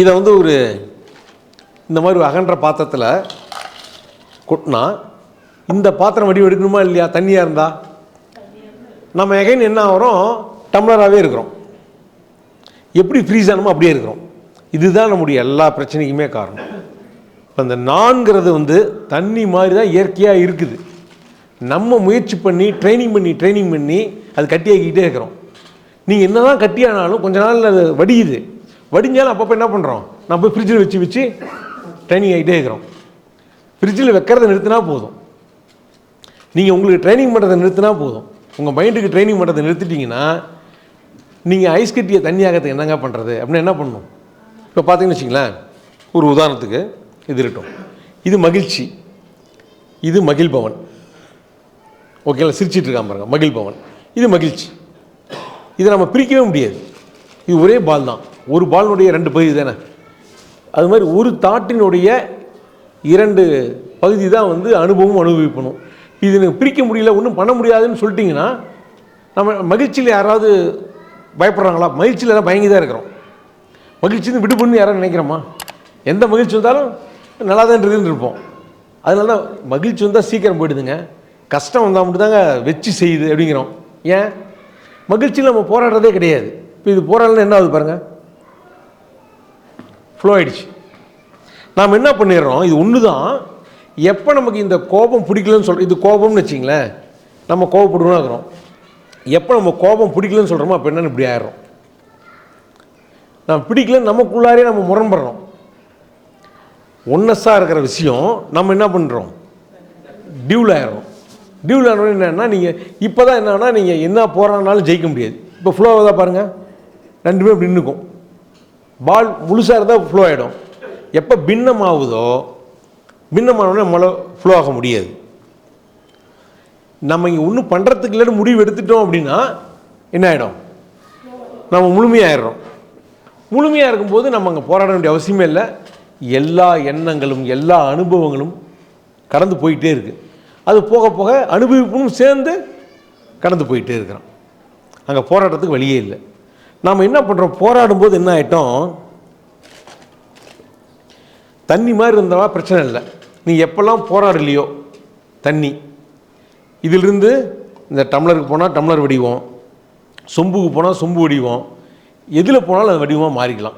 இதை வந்து ஒரு இந்த மாதிரி அகன்ற பாத்திரத்தில் கொட்டினா இந்த பாத்திரம் வடிவு எடுக்கணுமா இல்லையா? தண்ணியாக இருந்தால் நம்ம எகைன் என்ன ஆகிறோம்? டம்ளராகவே இருக்கிறோம். எப்படி ஃப்ரீஸ் ஆனமோ அப்படியே இருக்கிறோம். இதுதான் நம்முடைய எல்லா பிரச்சனைக்குமே காரணம். இப்போ இந்த நான்கிறது வந்து தண்ணி மாதிரி தான் இயற்கையாக இருக்குது. நம்ம முயற்சி பண்ணி ட்ரைனிங் பண்ணி ட்ரைனிங் பண்ணி அது கட்டியாக்கிக்கிட்டே இருக்கிறோம். நீங்கள் என்ன தான் கட்டியானாலும் கொஞ்ச நாள் அது வடியுது. வடிஞ்சாலும் அப்பப்போ என்ன பண்ணுறோம் நம்ம போய் ஃப்ரிட்ஜில் வச்சு வச்சு ட்ரைனிங் ஆகிட்டே இருக்கிறோம். ஃப்ரிட்ஜில் வைக்கிறத நிறுத்தினா போதும். நீங்கள் உங்களுக்கு ட்ரைனிங் பண்ணுறதை நிறுத்தினா போதும். உங்கள் மைண்டுக்கு ட்ரைனிங் பண்ணுறதை நிறுத்திட்டீங்கன்னா நீங்கள் ஐஸ் கட்டியை தண்ணியாகிறதுக்கு என்னங்க பண்ணுறது அப்படின்னு என்ன பண்ணணும் இப்போ பார்த்தீங்கன்னு வச்சிங்களேன் ஒரு உதாரணத்துக்கு இது இருக்கட்டும். இது மகிழ்ச்சி. இது மகிழ்பவன் ஓகேங்களா சிரிச்சிட்டு இருக்கான் பாருங்க. மகிழ்பவன் இது மகிழ்ச்சி. இதை நம்ம பிரிக்கவே முடியாது. இது ஒரே பால் தான். ஒரு பாலினுடைய ரெண்டு பகுதி தானே? அது மாதிரி ஒரு தாட்டினுடைய இரண்டு பகுதி தான் வந்து அனுபவம் அனுபவிப்பணும். இது எனக்கு பிரிக்க முடியல ஒன்றும் பண்ண முடியாதுன்னு சொல்லிட்டிங்கன்னா நம்ம மகிழ்ச்சியில் யாராவது பயப்படுறாங்களா? மகிழ்ச்சியில் எல்லாம் பயங்கி தான் இருக்கிறோம். மகிழ்ச்சின்னு விடுபண்ணு யாரும் நினைக்கிறோமா? எந்த மகிழ்ச்சி வந்தாலும் நல்லா தான் இருக்குதுன்னு இருப்போம். அதனால தான் மகிழ்ச்சி வந்தால் சீக்கிரம் போயிடுதுங்க. கஷ்டம் வந்தால் மட்டும் தாங்க வச்சு செய்யுது அப்படிங்கிறோம். ஏன்? மகிழ்ச்சியில் நம்ம போராடுறதே கிடையாது. இப்போ இது போராடலாம் என்ன ஆகுது பாருங்கள் ஃப்ளோ ஆயிடுச்சு. நாம் என்ன பண்ணிடுறோம்? இது ஒன்று தான் எப்போ நமக்கு இந்த கோபம் பிடிக்கலன்னு சொல்கிறோம் இது கோபம்னு வச்சிங்களேன். நம்ம கோபப்படுவோம்னா இருக்கிறோம் எப்போ நம்ம கோபம் பிடிக்கலன்னு சொல்கிறோமோ அப்போ என்னன்னு இப்படி ஆயிடுறோம். நம்ம பிடிக்கலன்னு நமக்குள்ளாரே நம்ம முரண்படுறோம். ஒன்னஸாக இருக்கிற விஷயம் நம்ம என்ன பண்ணுறோம் டியூல் ஆயிடுறோம். டியூல் ஆனோட என்னென்னா நீங்கள் இப்போ தான் என்னன்னா நீங்கள் என்ன போராடினாலும் ஜெயிக்க முடியாது. இப்போ ஃப்ளோ தான் பாருங்கள் ரெண்டுமே இப்படி நின்றுக்கும் பால் முழுசாக இருந்தால் ஃப்ளோ ஆகிடும் எப்போ பின்னம் ஆகுதோ பின்னமானோடனே நம்மளால் ஃப்ளோ ஆக முடியாது. நம்ம இங்கே ஒன்றும் பண்ணுறதுக்கு இல்லைன்னு முடிவு எடுத்துட்டோம் அப்படின்னா என்ன ஆகிடும் நம்ம முழுமையாயிடுறோம். முழுமையாக இருக்கும்போது நம்ம அங்கே போராட வேண்டிய அவசியமே இல்லை. எல்லா எண்ணங்களும் எல்லா அனுபவங்களும் கடந்து போயிட்டே இருக்குது அது போக போக அனுபவிப்பும் சேர்ந்து கடந்து போயிட்டே இருக்கிறோம். அங்கே போராட்டத்துக்கு வழியே இல்லை. நாம் என்ன பண்ணுறோம் போராடும்போது என்ன ஆகிட்டோம் தண்ணி மாதிரி இருந்தவா? பிரச்சனை இல்லை. நீ எப்போல்லாம் போராடலையோ? தண்ணி. இதிலிருந்து இந்த டம்ளருக்கு போனால் டம்ளர் வடிவோம். சொம்புக்கு போனால் சொம்பு வடிவோம். எதில் போனாலும் அது வடிவமாக மாறிக்கலாம்.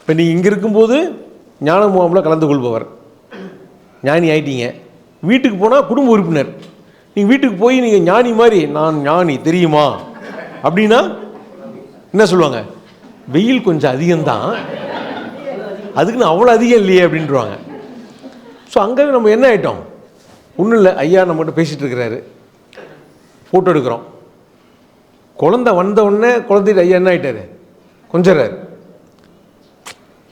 இப்போ நீ இங்கே இருக்கும்போது ஞான முகாமில் கலந்து கொள்பவர். ஞானி ஆயிட்டீங்க. வீட்டுக்கு போனால் குடும்ப உறுப்பினர். நீங்கள் வீட்டுக்கு போய் நீங்கள் ஞானி மாதிரி நான் ஞானி தெரியுமா? அப்படின்னா என்ன சொல்லுவாங்க? வெயில் கொஞ்சம் அதிகம்தான். அதுக்குன்னு அவ்வளோ அதிகம் இல்லையே அப்படின்றாங்க ஸோ அங்கே நம்ம என்ன ஆகிட்டோம் ஒன்றும் இல்லை. ஐயா நம்மகிட்ட பேசிகிட்டு இருக்கிறாரு. ஃபோட்டோ எடுக்கிறோம். குழந்தை வந்த உடனே குழந்தைட்டு ஐயா என்ன ஆகிட்டாரு கொஞ்சறாரு.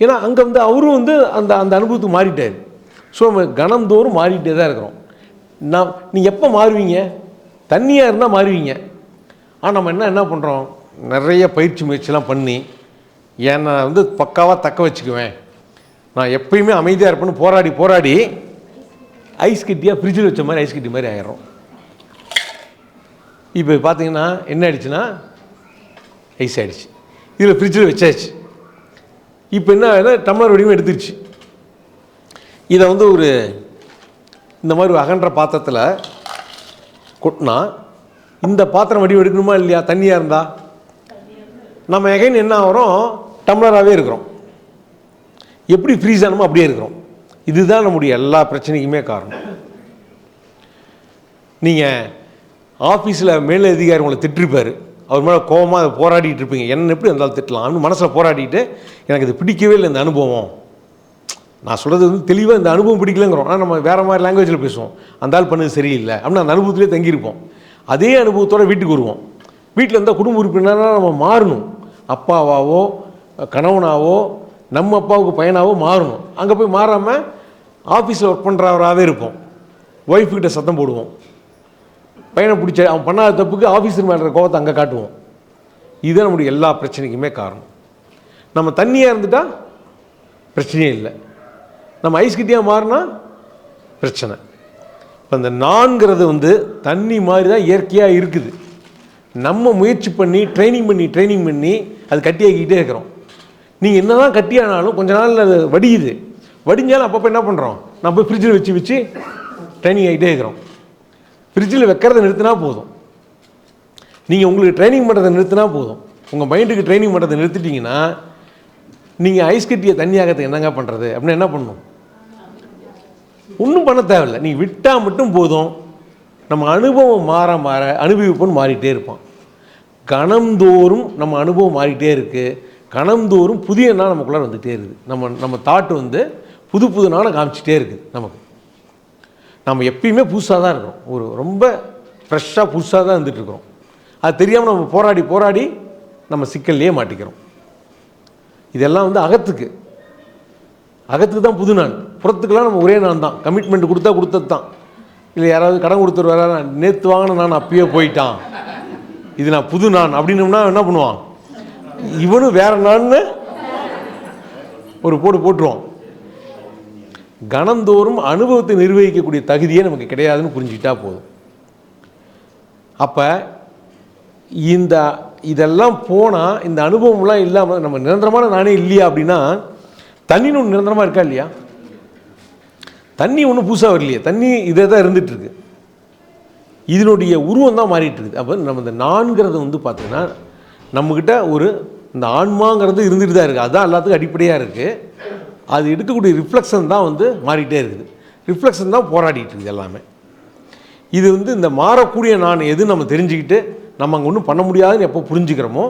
ஏன்னா அங்கே வந்து அவரும் வந்து அந்த அந்த அனுபவத்துக்கு மாறிட்டார். ஸோ நம்ம கணந்தோறும் மாறிட்டே தான் இருக்கிறோம். நான் நீ எப்போ மாறுவீங்க? தண்ணியாக இருந்தால் மாறுவீங்க. ஆனால் நம்ம என்ன என்ன பண்ணுறோம் நிறைய பயிற்சி முயற்சிலாம் பண்ணி என்னை வந்து பக்காவாக தக்க வச்சுக்குவேன். நான் எப்பயுமே அமைதியாக இருப்பேன்னு போராடி போராடி ஐஸ் கட்டியாக ஃப்ரிட்ஜில் வச்ச மாதிரி ஐஸ் கட்டி மாதிரி ஆயிடும் இப்போ பார்த்தீங்கன்னா என்ன ஆயிடுச்சுன்னா ஐஸ் ஆகிடுச்சு இதில் ஃப்ரிட்ஜில் வச்சாச்சு. இப்போ என்ன ஆகுதுன்னா டம்ளர் வடிவம் எடுத்துருச்சு. இதை வந்து ஒரு இந்த மாதிரி ஒரு அகன்ற பாத்திரத்தில் கொட்டினா இந்த பாத்திரம் வடிவம் எடுக்கணுமா இல்லையா? தண்ணியாக இருந்தால் நம்ம எகைன் என்ன ஆகிறோம்? டம்ளராகவே இருக்கிறோம். எப்படி ஃப்ரீஸ் ஆனமோ அப்படியே இருக்கிறோம். இதுதான் நம்முடைய எல்லா பிரச்சனைக்குமே காரணம். நீங்கள் ஆஃபீஸில் மேல் அதிகாரி உங்களை திட்டிருப்பார். அவர் மேலே கோபமாக அதை போராடிட்டு இருப்பீங்க. என்ன எப்படி இருந்தாலும் திட்டலாம்னு மனசில் போராடிட்டு எனக்கு இது பிடிக்கவே இல்லை இந்த அனுபவம். நான் சொல்கிறது வந்து தெளிவாக இந்த அனுபவம் பிடிக்கலங்கிறோம். ஆனால் நம்ம வேறு மாதிரி லாங்குவேஜில் பேசுவோம். அந்த ஆள் பண்ணது சரியில்லை. அப்படின்னு அந்த அனுபவத்திலே தங்கியிருப்போம். அதே அனுபவத்தோட வீட்டுக்கு வருவோம். வீட்டில் இருந்தால் குடும்ப உறுப்பினராக நம்ம மாறணும். அப்பாவாவோ கணவனாவோ நம்ம அப்பாவுக்கு பையனாவோ மாறணும். அங்கே போய் மாறாமல் ஆஃபீஸில் ஒர்க் பண்ணுறவராகவே இருப்போம். ஒய்ஃப்கிட்ட சத்தம் போடுவோம். பையனை பிடிச்ச அவன் பண்ணாத தப்புக்கு ஆஃபீஸர் மேலே இருக்கிற கோவத்தை அங்கே காட்டுவோம். இதுதான் நம்முடைய எல்லா பிரச்சனைக்குமே காரணம். நம்ம தண்ணியாக இருந்துட்டால் பிரச்சனையே இல்லை. நம்ம ஐஸ்கிட்டியாக மாறினா பிரச்சனை. இப்போ இந்த நான்கிறது வந்து தண்ணி மாதிரி தான் இயற்கையாக இருக்குது. நம்ம முயற்சி பண்ணி ட்ரைனிங் பண்ணி ட்ரைனிங் பண்ணி அது கட்டியாக்கிக்கிட்டே இருக்கிறோம். நீங்கள் என்னதான் கட்டியானாலும் கொஞ்ச நாள் அது வடியுது. வடிஞ்சாலும் அப்பப்போ என்ன பண்ணுறோம் நம்ம போய் ஃப்ரிட்ஜில் வச்சு வச்சு ட்ரைனிங் ஆகிட்டே இருக்கிறோம். ஃப்ரிட்ஜில் வைக்கிறத நிறுத்தினா போதும். நீங்கள் உங்களுக்கு ட்ரைனிங் பண்ணுறதை நிறுத்தினா போதும். உங்கள் மைண்டுக்கு ட்ரைனிங் பண்ணுறதை நிறுத்திட்டீங்கன்னா நீங்கள் ஐஸ் கட்டியை தண்ணியாகிறதுக்கு என்னங்க பண்ணுறது அப்படின்னு என்ன பண்ணணும் ஒன்றும் பண்ண தேவையில்லை. நீ விட்டால் மட்டும் போதும். நம்ம அனுபவம் மாற மாற அனுபவிப்புன்னு மாறிட்டே இருப்பான் கணம்தோறும் நம்ம அனுபவம் மாறிக்கிட்டே இருக்குது கணம்தோறும் புதிய நாள் நமக்குள்ளே வந்துகிட்டே இருக்குது. நம்ம நம்ம தாட் வந்து புது புது நாளை காமிச்சிட்டே இருக்குது நமக்கு. நம்ம எப்பயுமே புதுசாக தான் இருக்கிறோம். ஒரு ரொம்ப ஃப்ரெஷ்ஷாக புதுசாக தான் இருந்துட்டு இருக்கிறோம். அது தெரியாமல் நம்ம போராடி போராடி நம்ம சிக்கல்லையே மாட்டிக்கிறோம். இதெல்லாம் வந்து அகத்துக்கு. அகத்துக்கு தான் புது நான் புறத்துக்கெல்லாம் நம்ம ஒரே நான் தான். கமிட்மெண்ட் கொடுத்தா கொடுத்தது தான். இல்லை யாராவது கடன் கொடுத்துரு வர நேற்று வாங்கின நான் அப்பயே போயிட்டான். இது நான் புது நான் அப்படின்னோம்னா என்ன பண்ணுவான்? இவனும் வேற நான்னு ஒரு போடு போட்டுருவான். கணந்தோறும் அனுபவத்தை நிர்வகிக்கக்கூடிய தகுதியே நமக்கு கிடையாதுன்னு புரிஞ்சுக்கிட்டா போதும். அப்போ இந்த இதெல்லாம் போனால் இந்த அனுபவம்லாம் இல்லாமல் நம்ம நிரந்தரமான நானே இல்லையா அப்படின்னா தண்ணின்னு ஒன்று நிரந்தரமாக இருக்கா இல்லையா? தண்ணி ஒன்றும் புதுசாக வரலையே. தண்ணி இதே தான் இருந்துகிட்ருக்கு இதனுடைய உருவம் தான் மாறிட்டு இருக்குது அப்போ நம்ம இந்த நான்கிறது வந்து பார்த்திங்கன்னா நம்மக்கிட்ட ஒரு இந்த ஆன்மாங்கிறது இருந்துட்டு தான் இருக்குது அதுதான் எல்லாத்துக்கும் அடிப்படையாக இருக்குது அது எடுக்கக்கூடிய ரிஃப்ளெக்ஷன் தான் வந்து மாறிட்டே இருக்குது. ரிஃப்ளெக்ஷன் தான் போராடிட்டு இருக்குது எல்லாமே. இது வந்து இந்த மாறக்கூடிய நான் எது நம்ம தெரிஞ்சுக்கிட்டு நம்ம அங்கே ஒன்றும் பண்ண முடியாதுன்னு எப்போ புரிஞ்சுக்கிறோமோ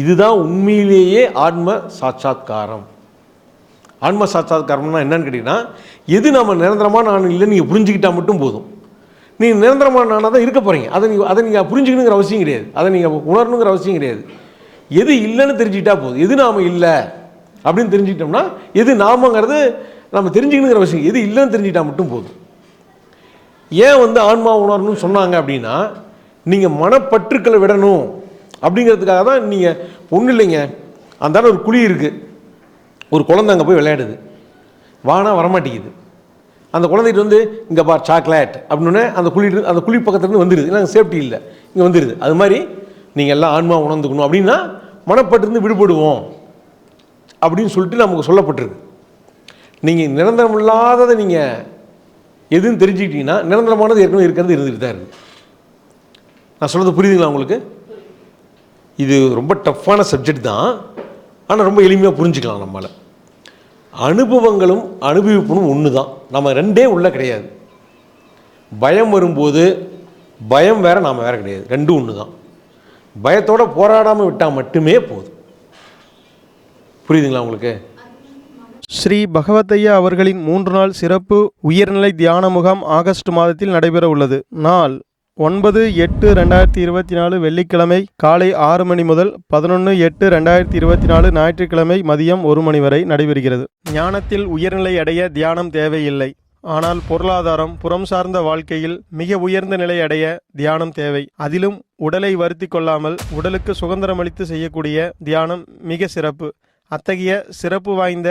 இதுதான் உண்மையிலேயே ஆன்ம சாட்சாத்காரம். ஆன்ம சாட்சாத்காரம்னா என்னன்னு கேட்டிங்கன்னா எது நம்ம நிரந்தரமான நான் இல்லைன்னு நீங்கள் புரிஞ்சுக்கிட்டால் மட்டும் போதும். நீங்கள் நிரந்தரமான தான் இருக்க போகிறீங்க அதை நீங்கள் அதை நீங்கள் புரிஞ்சுக்கணுங்கிற அவசியம் கிடையாது. அதை நீங்கள் உணரணுங்கிற அவசியம் கிடையாது. எது இல்லைன்னு தெரிஞ்சுக்கிட்டா போதும். எது நாம் இல்லை அப்படின்னு தெரிஞ்சுக்கிட்டோம்னா எது நாமங்கிறது நம்ம தெரிஞ்சுக்கணுங்கிற அவசியம். எது இல்லைன்னு தெரிஞ்சுக்கிட்டா மட்டும் போதும். ஏன் வந்து ஆன்மா உணரணும்னு சொன்னாங்க அப்படின்னா நீங்கள் மனப்பற்றுக்களை விடணும் அப்படிங்கிறதுக்காக தான் நீங்கள் ஒன்றும் இல்லைங்க. அந்தாண்ட ஒரு குழி இருக்குது ஒரு குழந்தை அங்கே போய் விளையாடுது. வானா வரமாட்டேங்குது. அந்த குழந்தைகிட்ட வந்து இங்கே பார் சாக்லேட் அப்படின்னு அந்த குழி அந்த குழி பக்கத்துலேருந்து வந்துடுது ஏன்னா சேஃப்டி இல்லை. இங்கே வந்துடுது அது மாதிரி நீங்கள் எல்லாம் ஆன்மா உணர்ந்துக்கணும். அப்படின்னா மனப்பட்டிருந்து விடுபடுவோம். அப்படின்னு சொல்லிட்டு நமக்கு சொல்லப்பட்டிருக்கு. நீங்கள் நிரந்தரம் இல்லாததை நீங்கள் எதுன்னு தெரிஞ்சுக்கிட்டீங்கன்னா நிரந்தரமானது ஏற்கனவே இருக்கிறது இருந்துகிட்டு தான் இருக்குது நான் சொல்கிறது புரியுதுங்களா உங்களுக்கு? இது ரொம்ப டஃப்பான சப்ஜெக்ட் தான். ஆனால் ரொம்ப எளிமையாக புரிஞ்சுக்கலாம் நம்மளால் அனுபவங்களும் அனுபவிப்பும் ஒன்று தான் நம்ம ரெண்டே உள்ளே கிடையாது. பயம் வரும்போது பயம் வேறு நாம் வேறு கிடையாது. ரெண்டும் ஒன்று தான் பயத்தோடு போராடாமல் விட்டால் மட்டுமே போதும். புரியுதுங்களா உங்களுக்கு? ஸ்ரீ பகவத்தையா அவர்களின் மூன்று நாள் சிறப்பு உயர்நிலை தியான முகாம் ஆகஸ்ட் மாதத்தில் நடைபெற உள்ளது நாள் ஒன்பது எட்டு ரெண்டாயிரத்தி இருபத்தி நாலு வெள்ளிக்கிழமை காலை ஆறு மணி முதல் பதினொன்று எட்டு ரெண்டாயிரத்தி இருபத்தி நாலு ஞாயிற்றுக்கிழமை மதியம் ஒரு மணி வரை நடைபெறுகிறது. ஞானத்தில் உயர்நிலை அடைய தியானம் தேவையில்லை. ஆனால் பொருளாதாரம் புறம் சார்ந்த வாழ்க்கையில் மிக உயர்ந்த நிலை அடைய தியானம் தேவை. அதிலும் உடலை வருத்தி கொள்ளாமல் உடலுக்கு சுதந்திரமளித்து செய்யக்கூடிய தியானம் மிக சிறப்பு. அத்தகைய சிறப்பு வாய்ந்த